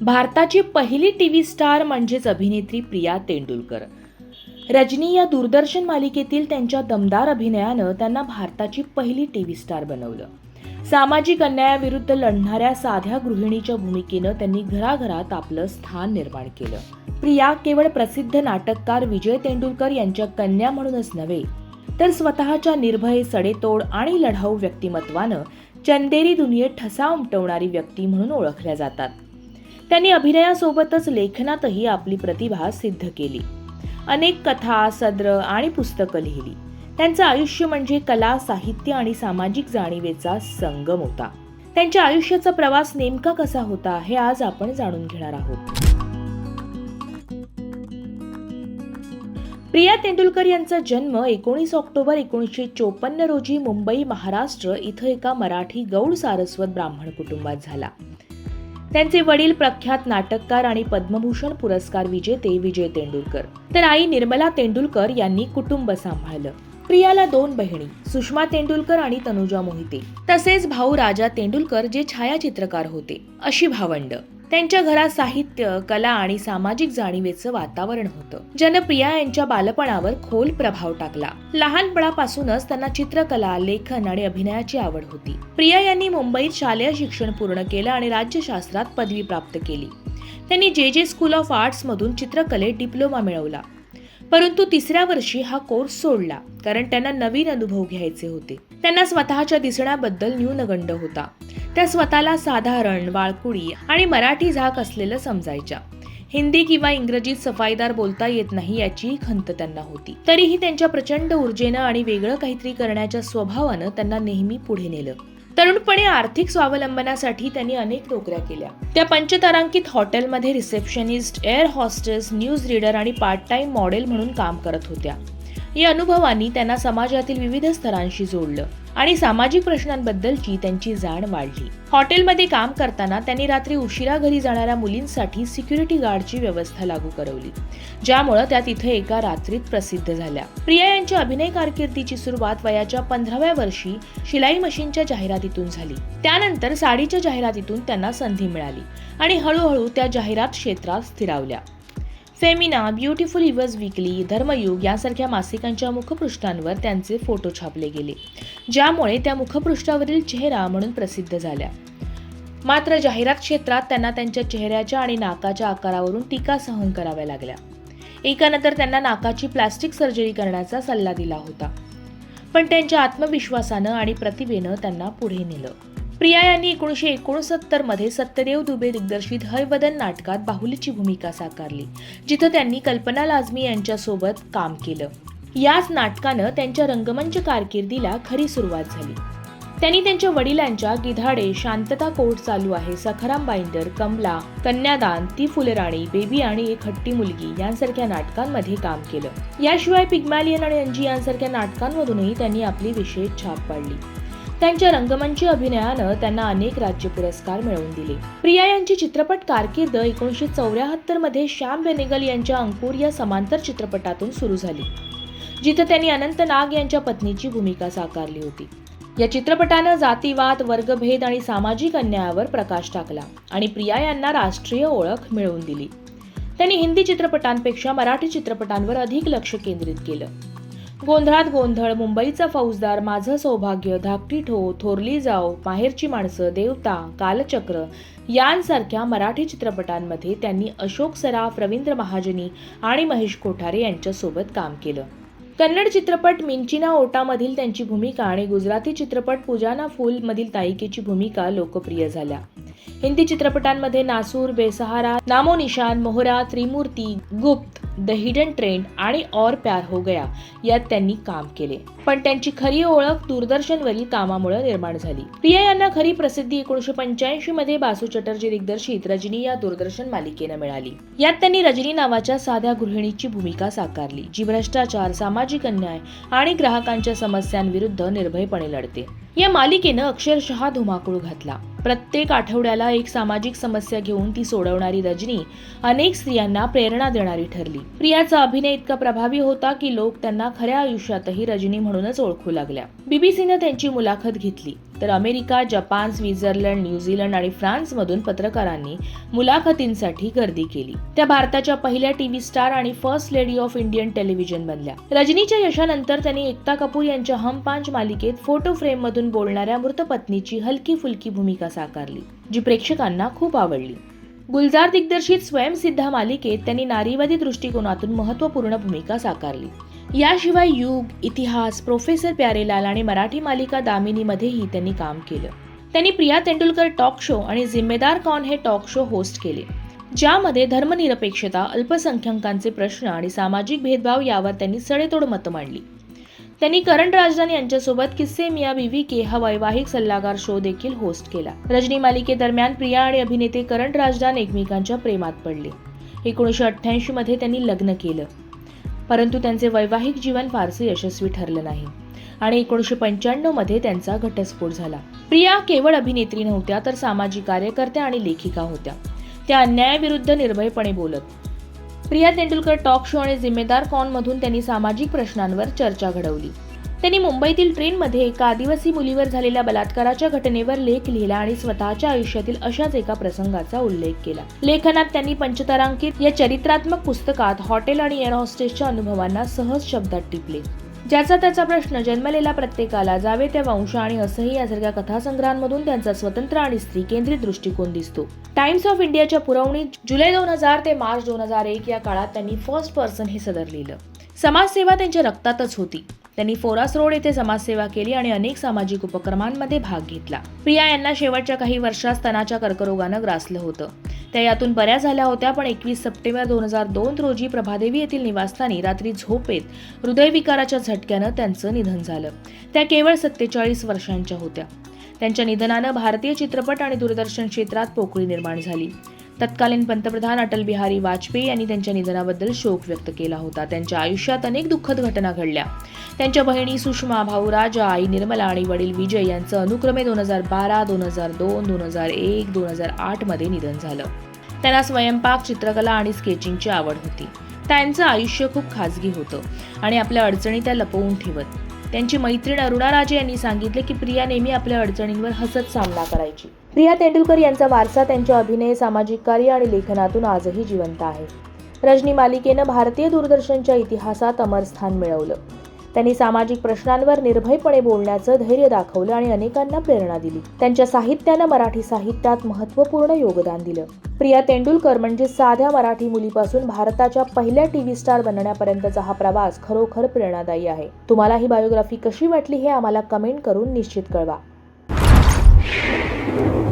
भारताची पहिली T V star म्हणजेच अभिनेत्री प्रिया तेंडुलकर. रजनी या दूरदर्शन मालिकेतील त्यांच्या दमदार अभिनयानं त्यांना भारताची पहिली टी व्ही स्टार बनवलं. सामाजिक अन्यायाविरुद्ध लढणाऱ्या साध्या गृहिणीच्या भूमिकेनं त्यांनी घराघरात आपलं स्थान निर्माण केलं. प्रिया केवळ प्रसिद्ध नाटककार विजय तेंडुलकर यांच्या कन्या म्हणूनच नव्हे तर स्वतःच्या निर्भय सडेतोड आणि लढाऊ व्यक्तिमत्वानं चंदेरी दुनियेत ठसा उमटवणारी व्यक्ती म्हणून ओळखल्या जातात. त्यांनी अभिनयासोबतच लेखनातही आपली प्रतिभा सिद्ध केली. अनेक कथा सद्र आणि पुस्तकं लिहिली. त्यांचं आयुष्य म्हणजे कला साहित्य आणि सामाजिक जाणीवेचा संगम होता. त्यांच्या आयुष्याचा प्रवास नेमका कसा होता हे आज आपण जाणून घेणार आहोत. प्रिया तेंडुलकर यांचा जन्म एकोणीस ऑक्टोबर एकोणीसशे चोपन्न रोजी मुंबई महाराष्ट्र इथं एका मराठी गौड सारस्वत ब्राह्मण कुटुंबात झाला. त्यांचे वडील प्रख्यात नाटककार आणि पद्मभूषण पुरस्कार विजेते विजय तेंडुलकर. तर आई निर्मला तेंडुलकर यांनी कुटुंब सांभाळलं. प्रियाला दोन बहिणी सुषमा तेंडुलकर आणि तनुजा मोहिते. तसेच भाऊ राजा तेंडुलकर जे छायाचित्रकार होते अशी भावंड. त्यांच्या घरात साहित्य कला आणि सामाजिक जाणीवेचं वातावरण होतं. जनप्रिया प्रिया यांच्या बालपणावर खोल प्रभाव टाकला. लहानपणापासूनच त्यांना चित्रकला लेखन आणि अभिनयाची आवड होती. प्रिया यांनी मुंबईत शालेय शिक्षण पूर्ण केलं आणि राज्यशास्त्रात पदवी प्राप्त केली. त्यांनी जे जे स्कूल ऑफ आर्ट्स मधून चित्रकलेत डिप्लोमा मिळवला. परंतु तिसऱ्या वर्षी हा कोर्स सोडला कारण त्यांना नवीन अनुभव घ्यायचे होते. त्यांना स्वतःच्या दिसण्याबद्दल न्यूनगंड होता. त्या स्वतःला साधारण वाळकुळी आणि मराठी झाक असलेलं समजायच्या. हिंदी किंवा इंग्रजीत सफाईदार बोलता येत नाही याचीही खंत त्यांना होती. तरीही त्यांच्या प्रचंड ऊर्जेनं आणि वेगळं काहीतरी करण्याच्या स्वभावानं त्यांना नेहमी पुढे नेलं. तरुणपणे आर्थिक स्वावलंबनासाठी त्यांनी अनेक नोकऱ्या केल्या. त्या पंचतारांकित हॉटेलमध्ये receptionist air hostess news reader आणि पार्ट टाइम मॉडेल म्हणून काम करत होत्या. या अनुभवांनी त्यांना समाजातील विविध स्तरांशी जोडलं आणि सामाजिक प्रश्नांबद्दलची त्यांची जाण वाढली. हॉटेलमध्ये काम करताना त्यांनी रात्री उशिरा घरी जाणाऱ्या मुलींसाठी सिक्युरिटी गार्डची व्यवस्था लागू करवली ज्यामुळे त्या तिथे एका रात्रीत प्रसिद्ध झाल्या. प्रिया यांच्या अभिनय कारकिर्दीची सुरुवात वयाच्या पंधराव्या वर्षी शिलाई मशीनच्या जाहिरातीतून झाली. त्यानंतर साडीच्या जाहिरातीतून त्यांना संधी मिळाली आणि हळूहळू त्या जाहिरात क्षेत्रात स्थिरावल्या. फेमिना ब्युटिफुल इवर्स विकली धर्मयुग यासारख्या मासिकांच्या मुखपृष्ठांवर त्यांचे फोटो छापले गेले ज्यामुळे त्या मुखपृष्ठावरील चेहरा म्हणून प्रसिद्ध झाल्या. मात्र जाहिरात क्षेत्रात त्यांना त्यांच्या चेहऱ्याच्या आणि नाकाच्या आकारावरून टीका सहन कराव्या लागल्या. एकानंतर त्यांना नाकाची प्लास्टिक सर्जरी करण्याचा सल्ला दिला होता. पण त्यांच्या आत्मविश्वासानं आणि प्रतिभेनं त्यांना पुढे नेलं. प्रिया यांनी एकोणीसशे एकोणसत्तरमध्ये सत्यदेव दुबे दिग्दर्शित हयवदन नाटकात बाहुलीची भूमिका साकारली जिथं त्यांनी कल्पना लाजमी यांच्यासोबत काम केलं. याच नाटकानं त्यांच्या रंगमंच कारकिर्दीला खरी सुरुवात झाली. त्यांनी त्यांच्या वडिलांच्या गिधाडे शांतता कोर्ट चालू आहे सखाराम बाइंडर कमला कन्यादान ती फुलराणी बेबी आणि एक हट्टी मुलगी यांसारख्या नाटकांमध्ये काम केलं. याशिवाय पिग्मॅलियन आणि अंजी यांसारख्या नाटकांमधूनही त्यांनी आपली विशेष छाप पाडली. त्यांच्या रंगमंच अभिनयानं त्यांना अनेक राज्य पुरस्कार मिळवून दिले. प्रिया यांची चित्रपट कारकीर्द एकोणीसशे चौऱ्याहत्तरमध्ये श्याम बेनेगल यांच्या अंकुर या समांतर चित्रपटातून सुरू झाली जिथे त्यांनी अनंत नाग यांच्या पत्नीची भूमिका साकारली होती. या चित्रपटानं जातीवाद वर्गभेद आणि सामाजिक अन्यायावर प्रकाश टाकला आणि प्रिया यांना राष्ट्रीय ओळख मिळवून दिली. त्यांनी हिंदी चित्रपटांपेक्षा मराठी चित्रपटांवर अधिक लक्ष केंद्रित केलं. गोंधळात गोंधळ मुंबईचा फौजदार माझं सौभाग्य धाकटी ठो थोरली जाव माहेरची माणसं देवता कालचक्र यांसारख्या मराठी चित्रपटांमध्ये त्यांनी अशोक सराफ रवींद्र महाजनी आणि महेश कोठारे यांच्यासोबत काम केलं. कन्नड चित्रपट मिंचिना ओटामधील त्यांची भूमिका आणि गुजराती चित्रपट पूजाना फूलमधील ताईकेची भूमिका लोकप्रिय झाल्या. हिंदी चित्रपटांमध्ये नासूर बेसहारा नामोनिशान मोहरा त्रिमूर्ती गुप्त द हिडन ट्रेंड आणि और प्यार हो गया यात त्यांनी काम केले. पण त्यांची खरी ओळख दूरदर्शनवरील कामामुळे निर्माण झाली. प्रिया यांना खरी प्रसिद्धी एकोणीशे पंच्याऐंशी मध्ये बासू चटर्जी दिग्दर्शित रजनी या दूरदर्शन मालिकेनं मिळाली. यात त्यांनी रजनी नावाच्या साध्या गृहिणीची भूमिका साकारली जी भ्रष्टाचार सामाजिक अन्याय आणि ग्राहकांच्या समस्यांविरुद्ध निर्भयपणे लढते. या मालिकेनं अक्षरशः धुमाकूळ घातला. प्रत्येक आठवड्याला एक सामाजिक समस्या घेऊन ती सोडवणारी रजनी अनेक स्त्रियांना प्रेरणा देणारी ठरली. प्रियाचा अभिनय इतका प्रभावी होता की लोक त्यांना खऱ्या आयुष्यातही रजनी म्हणूनच ओळखू लागल्या. बीबीसीनं त्यांची मुलाखत घेतली. तर अमेरिका जपान स्वित्झर्लंड न्यूझीलंड आणि फ्रान्समधून पत्रकारांनी मुलाखतींसाठी गर्दी केली. त्या भारताच्या पहिल्या टीव्ही स्टार आणि first lady of Indian television बनल्या. रजनीच्या यशानंतर त्यांनी एकता कपूर यांच्या हम पांच मालिकेत फोटो फ्रेममधून बोलणाऱ्या मृत पत्नीची हलकी फुलकी भूमिका साकारली जी प्रेक्षकांना खूप आवडली. गुलजार दिग्दर्शित स्वयंसिद्धा मालिकेत त्यांनी नारीवादी दृष्टिकोनातून महत्त्वपूर्ण भूमिका साकारली. याशिवाय युग इतिहास प्रोफेसर प्यारेलाल आणि मराठी मालिका दामिनीमध्येही त्यांनी काम केलं. त्यांनी प्रिया तेंडुलकर टॉक शो आणि जिम्मेदार कॉन हे टॉक शो होस्ट केले. ज्यामध्ये धर्मनिरपेक्षता अल्पसंख्याकांचे प्रश्न आणि सामाजिक भेदभाव यावर त्यांनी सडेतोड मतं मांडली. त्यांनी करण राजदान यांच्यासोबत किस्से मिया बीवी के हा वैवाहिक सल्लागार शो देखील होस्ट केला. रजनी मालिकेदरम्यान प्रिया आणि अभिनेते करण राजदान एकमेकांच्या प्रेमात पडले. एकोणीसशे अठ्ठ्याऐंशी मध्ये त्यांनी लग्न केलं. परंतु त्यांचे वैवाहिक जीवन फारसे यशस्वी ठरलं नाही. आणि एकोणीसशे पंच्याण्णवमध्ये त्यांचा घटस्फोट झाला. प्रिया केवळ अभिनेत्री नव्हत्या तर सामाजिक कार्यकर्त्या आणि लेखिका होत्या. त्या अन्यायाविरुद्ध निर्भयपणे बोलत. प्रिया तेंडुलकर टॉक शो आणि जिम्मेदार कॉनमधून त्यांनी सामाजिक प्रश्नांवर चर्चा घडवली. त्यांनी मुंबईतील ट्रेनमध्ये एका आदिवासी मुलीवर झालेल्या बलात्काराच्या घटनेवर लेख लिहिला आणि स्वतःच्या आयुष्यातील अशाच एका प्रसंगाचा उल्लेख केला. लेखनात त्यांनी पंचतारांकित या चरित्रात्मक पुस्तकात हॉटेल आणि एअर हॉस्टेसच्या अनुभवांना सहज शब्दात टिपले. ज्याचा त्याचा प्रश्न जन्मलेला प्रत्येकाला जावे त्या वंश आणि असंही यासारख्या कथासंग्रहांमधून त्यांचा स्वतंत्र आणि स्त्री केंद्रित दृष्टिकोन दिसतो. टाइम्स ऑफ इंडियाच्या पुरवणीत जुलै दोन हजार ते मार्च दोन हजार एक या काळात त्यांनी फर्स्ट पर्सन हे सदर लिहिलं. समाजसेवा त्यांच्या रक्तातच होती. त्यांनी फोरास रोड येथे समाजसेवा केली आणि अनेक सामाजिक उपक्रमांमध्ये भाग घेतला. प्रिया यांना शेवटच्या काही वर्षात स्तनाच्या कर्करोगानं ग्रासलं होतं. त्या यातून बऱ्या झाल्या होत्या पण एकवीस सप्टेंबर दोन हजार दोन रोजी प्रभादेवी येथील निवासस्थानी रात्री झोपेत हृदयविकाराच्या झटक्यानं त्यांचं निधन झालं. त्या केवळ सत्तेचाळीस वर्षांच्या होत्या. त्यांच्या निधनानं भारतीय चित्रपट आणि दूरदर्शन क्षेत्रात पोकळी निर्माण झाली. तत्कालीन पंतप्रधान अटल बिहारी वाजपेयी यांनी त्यांच्या निधनाबद्दल शोक व्यक्त केला होता. त्यांच्या आयुष्यात अनेक दुःखद घटना घडल्या. त्यांच्या बहिणी सुषमा भाऊ राजा आई निर्मला आणि वडील विजय यांचं अनुक्रमे दोन हजार बारा दोन हजार दोन दोन हजार एक दोन हजार आठमध्ये निधन झालं. त्यांना स्वयंपाक चित्रकला आणि स्केचिंगची आवड होती. त्यांचं आयुष्य खूप खाजगी होतं आणि आपल्या अडचणी त्या लपवून ठेवत. त्यांची मैत्रीण अरुणा राजे यांनी सांगितले की प्रिया नेहमी आपल्या अडचणींवर हसत सामना करायची. प्रिया तेंडुलकर यांचा वारसा त्यांच्या अभिनय सामाजिक कार्य आणि लेखनातून आजही जिवंत आहे. रजनी मालिकेनं भारतीय दूरदर्शनच्या इतिहासात अमर स्थान मिळवलं. त्यांनी सामाजिक प्रश्नांवर निर्भयपणे बोलण्याचं धैर्य दाखवलं आणि अनेकांना प्रेरणा दिली. त्यांच्या साहित्यानं मराठी साहित्यात महत्त्वपूर्ण योगदान दिलं. प्रिया तेंडुलकर म्हणजे साध्या मराठी मुलीपासून भारताच्या पहिल्या टीव्ही स्टार बनण्यापर्यंतचा हा प्रवास खरोखर प्रेरणादायी आहे. तुम्हाला ही बायोग्राफी कशी वाटली हे आम्हाला कमेंट करून निश्चित कळवा. Thank you.